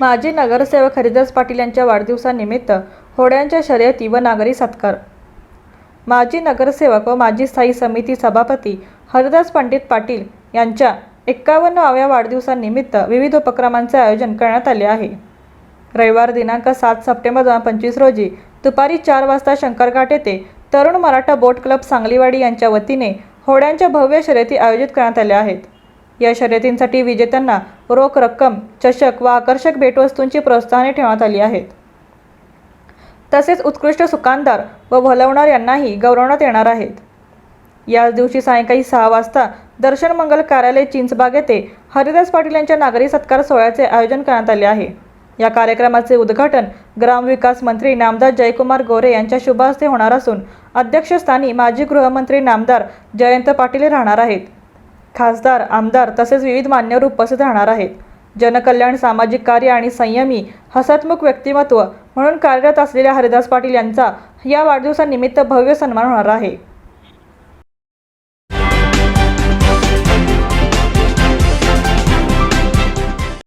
माजी नगरसेवक हरिदास पाटील यांच्या वाढदिवसानिमित्त होड्यांच्या शर्यती व नागरी सत्कार. माजी नगरसेवक व माजी स्थायी समिती सभापती हरिदास पंडित पाटील यांच्या एक्कावन्नाव्या वाढदिवसानिमित्त विविध उपक्रमांचे आयोजन करण्यात आले आहे. रविवार दिनांक सात सप्टेंबर दोन हजार पंचवीस रोजी दुपारी चार वाजता शंकरघाट येथे तरुण मराठा बोट क्लब सांगलीवाडी यांच्या वतीने होड्यांच्या भव्य शर्यती आयोजित करण्यात आल्या आहेत. या शर्यतींसाठी विजेत्यांना रोख रक्कम चषक व आकर्षक भेटवस्तूंची प्रोत्साहने ठेवण्यात आली आहेत. तसेच उत्कृष्ट सुकानदार व भलवणार यांनाही गौरवण्यात येणार आहेत. याच दिवशी सायंकाळी सहा वाजता दर्शन मंगल कार्यालय चिंचबाग येथे हरिदास पाटील यांच्या नागरी सत्कार सोहळ्याचे आयोजन करण्यात आले आहे. या कार्यक्रमाचे उद्घाटन ग्रामविकास मंत्री नामदार जयकुमार गोरे यांच्या शुभ हस्ते होणार असून अध्यक्षस्थानी माजी गृहमंत्री नामदार जयंत पाटील राहणार आहेत. खासदार आमदार तसेच विविध मान्यवर उपस्थित राहणार आहेत. जनकल्याण सामाजिक कार्य आणि संयमी हसात्मक व्यक्तिमत्व म्हणून कार्यरत असलेल्या हरिदास पाटील यांचा या वाढदिवसानिमित्त भव्य सन्मान होणार आहे.